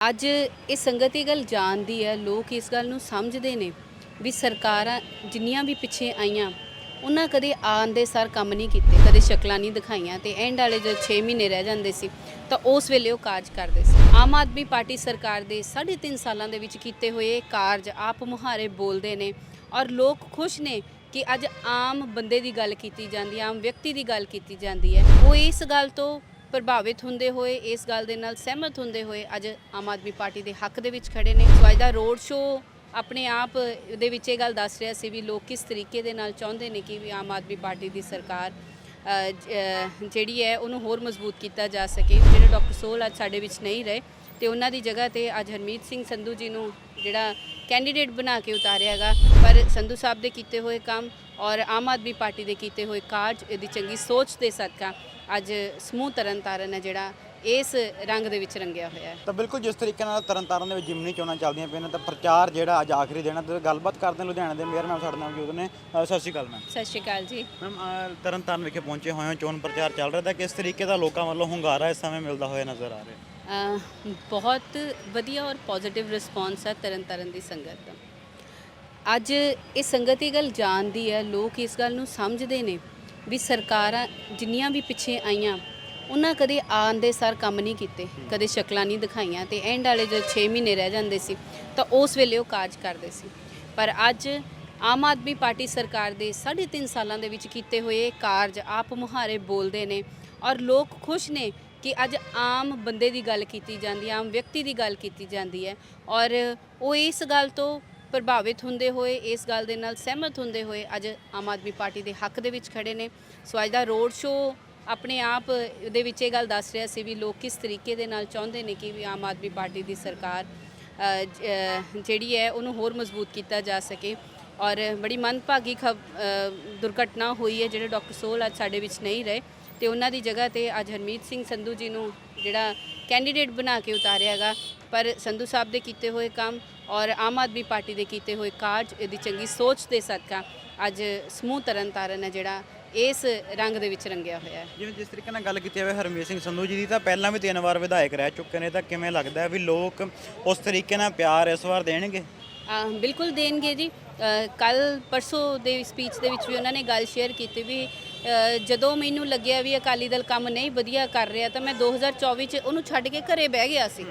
ਅੱਜ ਇਹ ਸੰਗਤ ਇਹ ਗੱਲ ਜਾਣਦੀ ਹੈ, ਲੋਕ ਇਸ ਗੱਲ ਨੂੰ ਸਮਝਦੇ ਨੇ ਵੀ ਸਰਕਾਰਾਂ ਜਿੰਨੀਆਂ ਵੀ ਪਿੱਛੇ ਆਈਆਂ, ਉਹਨਾਂ ਕਦੇ ਆਉਣ ਦੇ ਸਾਰ ਕੰਮ ਨਹੀਂ ਕੀਤੇ, ਕਦੇ ਸ਼ਕਲਾਂ ਨਹੀਂ ਦਿਖਾਈਆਂ ਤੇ ਐਂਡ ਵਾਲੇ ਜਦ 6 ਮਹੀਨੇ ਰਹਿ ਜਾਂਦੇ ਸੀ, ਤਾਂ ਉਸ ਵੇਲੇ ਉਹ ਕਾਰਜ ਕਰਦੇ ਸੀ। ਆਮ ਆਦਮੀ ਪਾਰਟੀ ਸਰਕਾਰ ਦੇ 3.5 ਸਾਲਾਂ ਦੇ ਵਿੱਚ ਕੀਤੇ ਹੋਏ ਕਾਰਜ ਆਪ ਮੁਹਾਰੇ ਬੋਲਦੇ ਨੇ ਔਰ ਲੋਕ ਖੁਸ਼ ਨੇ ਕਿ ਅੱਜ ਆਮ ਬੰਦੇ ਦੀ ਗੱਲ ਕੀਤੀ ਜਾਂਦੀ ਹੈ, ਆਮ ਵਿਅਕਤੀ ਦੀ ਗੱਲ ਕੀਤੀ ਜਾਂਦੀ ਹੈ। ਉਹ ਇਸ ਗੱਲ ਤੋਂ ਪ੍ਰਭਾਵਿਤ ਹੁੰਦੇ ਹੋਏ, ਇਸ ਗੱਲ ਦੇ ਨਾਲ ਸਹਿਮਤ ਹੁੰਦੇ ਹੋਏ ਅੱਜ ਆਮ ਆਦਮੀ ਪਾਰਟੀ ਦੇ ਹੱਕ ਦੇ ਵਿੱਚ ਖੜੇ ਨੇ। ਸੋ ਅੱਜ ਦਾ ਰੋਡ ਸ਼ੋਅ ਆਪਣੇ ਆਪ ਦੇ ਵਿੱਚ ਇਹ ਗੱਲ ਦੱਸ ਰਿਹਾ ਸੀ ਵੀ ਲੋਕ ਕਿਸ ਤਰੀਕੇ ਦੇ ਨਾਲ ਚਾਹੁੰਦੇ ਨੇ ਕਿ ਵੀ ਆਮ ਆਦਮੀ ਪਾਰਟੀ ਦੀ ਸਰਕਾਰ ਜਿਹੜੀ ਹੈ, ਉਹਨੂੰ ਹੋਰ ਮਜ਼ਬੂਤ ਕੀਤਾ ਜਾ ਸਕੇ। ਜਿਹੜੇ ਡਾਕਟਰ ਸੋਲ ਅੱਜ ਸਾਡੇ ਵਿੱਚ ਨਹੀਂ ਰਹੇ ਤੇ ਉਹਨਾਂ ਦੀ ਜਗ੍ਹਾ ਤੇ ਅੱਜ ਹਰਮੀਤ ਸਿੰਘ ਸੰਧੂ ਜੀ ਨੂੰ ਜਿਹੜਾ ਕੈਂਡੀਡੇਟ ਬਣਾ ਕੇ ਉਤਾਰਿਆ ਹੈਗਾ। ਪਰ ਸੰਧੂ ਸਾਹਿਬ ਦੇ ਕੀਤੇ ਹੋਏ ਕੰਮ ਔਰ ਆਮ ਆਦਮੀ ਪਾਰਟੀ ਦੇ ਕੀਤੇ ਹੋਏ ਕਾਰਜ ਇਹਦੀ ਚੰਗੀ ਸੋਚ ਦੇ ਸਦਕਾ ਅੱਜ ਸਮੂਹ ਤਰਨਤਾਰਨ ਹੈ ਜਿਹੜਾ ਇਸ ਰੰਗ ਦੇ ਵਿੱਚ ਰੰਗਿਆ ਹੋਇਆ ਹੈ। ਤਾਂ ਬਿਲਕੁਲ ਜਿਸ ਤਰੀਕੇ ਨਾਲ ਤਰਨਤਾਰਨ ਦੇ ਵਿੱਚ ਜਿਮਨੀ ਚੋਣਾਂ ਚੱਲਦੀਆਂ ਪਈਆਂ ਨੇ ਤਾਂ ਪ੍ਰਚਾਰ ਜਿਹੜਾ ਅੱਜ ਆਖਰੀ ਦਿਨ ਹੈ ਤੇ ਗੱਲਬਾਤ ਕਰਦੇ ਲੁਧਿਆਣਾ ਦੇ ਮੇਅਰ ਮੈਮ ਸਾਡੇ ਨਾਲ ਮੌਜੂਦ ਨੇ। ਅ, ਸਤਿ ਸ਼੍ਰੀ ਅਕਾਲ ਮੈਮ। ਸਤਿ ਸ਼੍ਰੀ ਅਕਾਲ ਜੀ। ਮੈਮ ਤਰਨਤਾਰਨ ਵਿਖੇ ਪਹੁੰਚੇ ਹੋਏ ਹੋ ਚੋਣ ਪ੍ਰਚਾਰ ਚੱਲ ਰਿਹਾ ਤਾਂ ਕਿਸ ਤਰੀਕੇ ਦਾ ਲੋਕਾਂ ਵੱਲੋਂ ਹੁੰਗਾਰਾ ਇਸ ਸਮੇਂ ਮਿਲਦਾ ਹੋਇਆ ਨਜ਼ਰ ਆ ਰਿਹਾ ਬਹੁਤ ਵਧੀਆ ਔਰ ਪੋਜ਼ਿਟਿਵ ਰਿਸਪੌਂਸ ਹੈ ਤਰਨਤਾਰਨ ਦੀ ਸੰਗਤ ਦਾ। ਅੱਜ ਇਹ ਸੰਗਤ ਇਹ ਗੱਲ ਜਾਣਦੀ ਹੈ, ਲੋਕ ਇਸ ਗੱਲ ਨੂੰ ਸਮਝਦੇ ਨੇ ਵੀ ਸਰਕਾਰਾਂ ਜਿੰਨੀਆਂ ਵੀ ਪਿੱਛੇ ਆਈਆਂ, ਉਹਨਾਂ ਕਦੇ ਆਉਣ ਦੇ ਸਾਰ ਕੰਮ ਨਹੀਂ ਕੀਤੇ, ਕਦੇ ਸ਼ਕਲਾਂ ਨਹੀਂ ਦਿਖਾਈਆਂ ਤੇ ਐਂਡ ਵਾਲੇ ਜਦ 6 ਮਹੀਨੇ ਰਹਿ ਜਾਂਦੇ ਸੀ, ਤਾਂ ਉਸ ਵੇਲੇ ਉਹ ਕਾਰਜ ਕਰਦੇ ਸੀ। ਪਰ ਅੱਜ ਆਮ ਆਦਮੀ ਪਾਰਟੀ ਸਰਕਾਰ ਦੇ 3.5 ਸਾਲਾਂ ਦੇ ਵਿੱਚ ਕੀਤੇ ਹੋਏ ਕਾਰਜ ਆਪ ਮੁਹਾਰੇ ਬੋਲਦੇ ਨੇ ਔਰ ਲੋਕ ਖੁਸ਼ ਨੇ ਕਿ ਅੱਜ ਆਮ ਬੰਦੇ ਦੀ ਗੱਲ ਕੀਤੀ ਜਾਂਦੀ ਹੈ, ਆਮ ਵਿਅਕਤੀ ਦੀ ਗੱਲ ਕੀਤੀ ਜਾਂਦੀ ਹੈ ਔਰ ਉਹ ਇਸ ਗੱਲ ਤੋਂ ਪ੍ਰਭਾਵਿਤ ਹੁੰਦੇ ਹੋਏ, ਇਸ ਗੱਲ ਦੇ ਨਾਲ ਸਹਿਮਤ ਹੁੰਦੇ ਹੋਏ ਅੱਜ ਆਮ ਆਦਮੀ ਪਾਰਟੀ ਦੇ ਹੱਕ ਦੇ ਵਿੱਚ ਖੜੇ ਨੇ। ਸੋ ਅੱਜ ਦਾ ਰੋਡ ਸ਼ੋਅ ਆਪਣੇ ਆਪ ਦੇ ਵਿੱਚ ਇਹ ਗੱਲ ਦੱਸ ਰਿਹਾ ਸੀ ਵੀ ਲੋਕ ਕਿਸ ਤਰੀਕੇ ਦੇ ਨਾਲ ਚਾਹੁੰਦੇ ਨੇ ਕਿ ਵੀ ਆਮ ਆਦਮੀ ਪਾਰਟੀ ਦੀ ਸਰਕਾਰ ਜਿਹੜੀ ਹੈ ਉਹਨੂੰ ਹੋਰ ਮਜ਼ਬੂਤ ਕੀਤਾ ਜਾ ਸਕੇ। ਔਰ ਬੜੀ ਮੰਦਭਾਗੀ ਖਬ ਦੁਰਘਟਨਾ ਹੋਈ ਹੈ, ਜਿਹੜੇ ਡਾਕਟਰ ਸੋਲ ਅੱਜ ਸਾਡੇ ਵਿੱਚ ਨਹੀਂ ਰਹੇ। ਤੇ ਉਹਨਾਂ ਦੀ ਜਗ੍ਹਾ ਤੇ ਅੱਜ ਹਰਮੀਤ ਸਿੰਘ ਸੰਧੂ ਜੀ ਨੂੰ ਜਿਹੜਾ ਕੈਂਡੀਡੇਟ ਬਣਾ ਕੇ ਉਤਾਰਿਆ ਹੈਗਾ। ਪਰ ਸੰਧੂ ਸਾਹਿਬ ਦੇ ਕੀਤੇ ਹੋਏ ਕੰਮ ਔਰ ਆਮ ਆਦਮੀ ਪਾਰਟੀ ਦੇ ਕੀਤੇ ਹੋਏ ਕਾਰਜ ਇਹਦੀ ਚੰਗੀ ਸੋਚ ਦੇ ਸਦਕਾ ਅੱਜ ਸਮੂਹ ਤਰਨਤਾਰਨ ਹੈ ਜਿਹੜਾ ਇਸ ਰੰਗ ਦੇ ਵਿੱਚ ਰੰਗਿਆ ਹੋਇਆ ਹੈ। ਜਿਵੇਂ ਜਿਸ ਤਰੀਕੇ ਨਾਲ ਗੱਲ ਕੀਤੀ ਜਾਵੇ ਹਰਮੀਤ ਸਿੰਘ ਸੰਧੂ ਜੀ ਦੀ ਤਾਂ ਪਹਿਲਾਂ ਵੀ ਤਿੰਨ ਵਾਰ ਵਿਧਾਇਕ ਰਹਿ ਚੁੱਕੇ ਨੇ ਤਾਂ ਕਿਵੇਂ ਲੱਗਦਾ ਵੀ ਲੋਕ ਉਸ ਤਰੀਕੇ ਨਾਲ ਪਿਆਰ ਇਸ ਵਾਰ ਦੇਣਗੇ? ਬਿਲਕੁਲ ਦੇਣਗੇ ਜੀ। ਕੱਲ ਪਰਸੋਂ ਦੇ ਸਪੀਚ ਦੇ ਵਿੱਚ ਵੀ ਉਹਨਾਂ ਨੇ ਗੱਲ ਸ਼ੇਅਰ ਕੀਤੀ ਵੀ ਜਦੋਂ ਮੈਨੂੰ ਲੱਗਿਆ ਵੀ ਅਕਾਲੀ ਦਲ ਕੰਮ ਨਹੀਂ ਵਧੀਆ ਕਰ ਰਿਹਾ ਤਾਂ ਮੈਂ 2024 ਚ ਉਹਨੂੰ ਛੱਡ ਕੇ ਘਰੇ ਬਹਿ ਗਿਆ ਸੀ।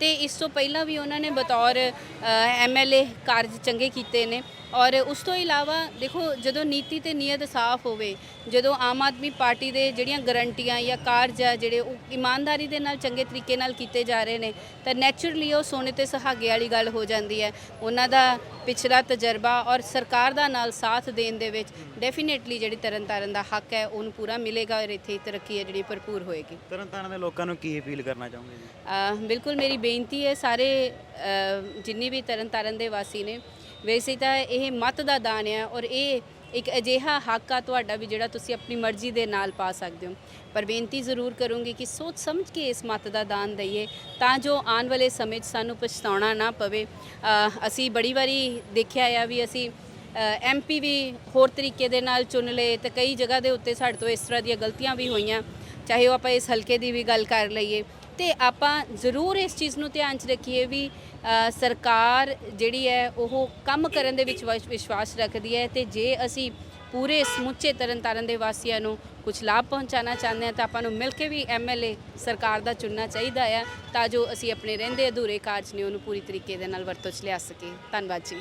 ਤੇ ਇਸ ਤੋਂ ਪਹਿਲਾਂ ਵੀ ਉਹਨਾਂ ਨੇ ਬਤੌਰ ਐਮਐਲਏ ਕਾਰਜ ਚੰਗੇ ਕੀਤੇ ਨੇ। ਔਰ ਉਸ ਤੋਂ ਇਲਾਵਾ ਦੇਖੋ ਜਦੋਂ ਨੀਤੀ ਤੇ ਨੀਅਤ ਸਾਫ਼ ਹੋਵੇ ਜਦੋਂ ਆਮ ਆਦਮੀ ਪਾਰਟੀ ਦੇ ਜਿਹੜੀਆਂ ਗਰੰਟੀਆਂ ਜਾਂ ਕਾਰਜ ਆ ਜਿਹੜੇ ਉਹ ਇਮਾਨਦਾਰੀ ਦੇ ਨਾਲ ਚੰਗੇ ਤਰੀਕੇ ਨਾਲ ਕੀਤੇ ਜਾ ਰਹੇ ਨੇ ਤਾਂ ਨੈਚੁਰਲੀ ਉਹ ਸੋਨੇ ਤੇ ਸੁਹਾਗੇ ਵਾਲੀ ਗੱਲ ਹੋ ਜਾਂਦੀ ਹੈ। ਉਹਨਾਂ ਦਾ ਪਿਛਲਾ ਤਜਰਬਾ ਔਰ ਸਰਕਾਰ ਦਾ ਨਾਲ ਸਾਥ ਦੇਣ ਦੇ ਵਿੱਚ ਡੈਫੀਨੇਟਲੀ ਜਿਹੜੀ ਤਰਨਤਾਰਨ ਦਾ ਹੱਕ ਹੈ ਉਹਨੂੰ ਪੂਰਾ ਮਿਲੇਗਾ ਔਰ ਇੱਥੇ ਤਰੱਕੀ ਹੈ ਜਿਹੜੀ ਭਰਪੂਰ ਹੋਏਗੀ। ਤਰਨਤਾਰਨ ਦੇ ਲੋਕਾਂ ਨੂੰ ਕੀ ਅਪੀਲ ਕਰਨਾ ਚਾਹੋਗੇ ਜੀ? ਬਿਲਕੁਲ ਮੇਰੀ ਬੇਨਤੀ ਹੈ ਸਾਰੇ ਜਿੰਨੀ ਵੀ ਤਰਨਤਾਰਨ ਦੇ ਵਾਸੀ ਨੇ ਵੈਸੇ ਤਾਂ ਇਹ ਮਤ ਦਾ ਦਾਨ ਆ ਔਰ ਇਹ ਇੱਕ ਅਜਿਹਾ ਹੱਕ ਆ ਤੁਹਾਡਾ ਵੀ ਜਿਹੜਾ ਤੁਸੀਂ ਆਪਣੀ ਮਰਜ਼ੀ ਦੇ ਨਾਲ ਪਾ ਸਕਦੇ ਹੋ। ਪਰ ਬੇਨਤੀ ਜ਼ਰੂਰ ਕਰੂੰਗੀ ਕਿ ਸੋਚ ਸਮਝ ਕੇ ਇਸ ਮਤ ਦਾ ਦਾਨ ਦਈਏ ਤਾਂ ਜੋ ਆਉਣ ਵਾਲੇ ਸਮੇਂ 'ਚ ਸਾਨੂੰ ਪਛਤਾਉਣਾ ਨਾ ਪਵੇ। ਅਹ ਅਸੀਂ ਬੜੀ ਵਾਰੀ ਦੇਖਿਆ ਆ ਵੀ ਅਸੀਂ ਐਮਪੀ ਵੀ ਹੋਰ ਤਰੀਕੇ ਦੇ ਨਾਲ ਚੁਣ ਲਏ ਤੇ ਕਈ ਜਗ੍ਹਾ ਦੇ ਉੱਤੇ ਸਾਡੇ ਤੋਂ ਇਸ ਤਰ੍ਹਾਂ ਦੀਆਂ ਗਲਤੀਆਂ ਵੀ ਹੋਈਆਂ। ਚਾਹੇ ਉਹ ਆਪਾਂ ਇਸ ਹਲਕੇ ਦੀ ਵੀ ਗੱਲ ਕਰ ਲਈਏ ਤੇ ਆਪਾਂ ਜ਼ਰੂਰ ਇਸ ਚੀਜ਼ ਨੂੰ ਧਿਆਨ 'ਚ ਰੱਖੀਏ ਵੀ ਸਰਕਾਰ ਜਿਹੜੀ ਹੈ, ਉਹ ਕੰਮ ਕਰਨ ਦੇ ਵਿੱਚ ਵਿਸ਼- ਵਿਸ਼ਵਾਸ ਰੱਖਦੀ ਹੈ ਤੇ ਜੇ ਅਸੀਂ ਪੂਰੇ ਸਮੁੱਚੇ ਤਰਨਤਾਰਨ ਦੇ ਵਾਸੀਆਂ ਨੂੰ ਕੁਝ ਲਾਭ ਪਹੁੰਚਾਉਣਾ ਚਾਹੁੰਦੇ ਹਾਂ ਤਾਂ ਆਪਾਂ ਨੂੰ ਮਿਲ ਕੇ ਵੀ ਐਮਐਲਏ ਸਰਕਾਰ ਦਾ ਚੁਣਨਾ ਚਾਹੀਦਾ ਆ ਤਾਂ ਜੋ ਅਸੀਂ ਆਪਣੇ ਰਹਿੰਦੇ ਅਧੂਰੇ ਕਾਰਜ ਨੇ ਉਹਨੂੰ ਪੂਰੀ ਤਰੀਕੇ ਦੇ ਨਾਲ ਵਰਤੋਂ 'ਚ ਲਿਆ ਸਕੀਏ। ਧੰਨਵਾਦ ਜੀ।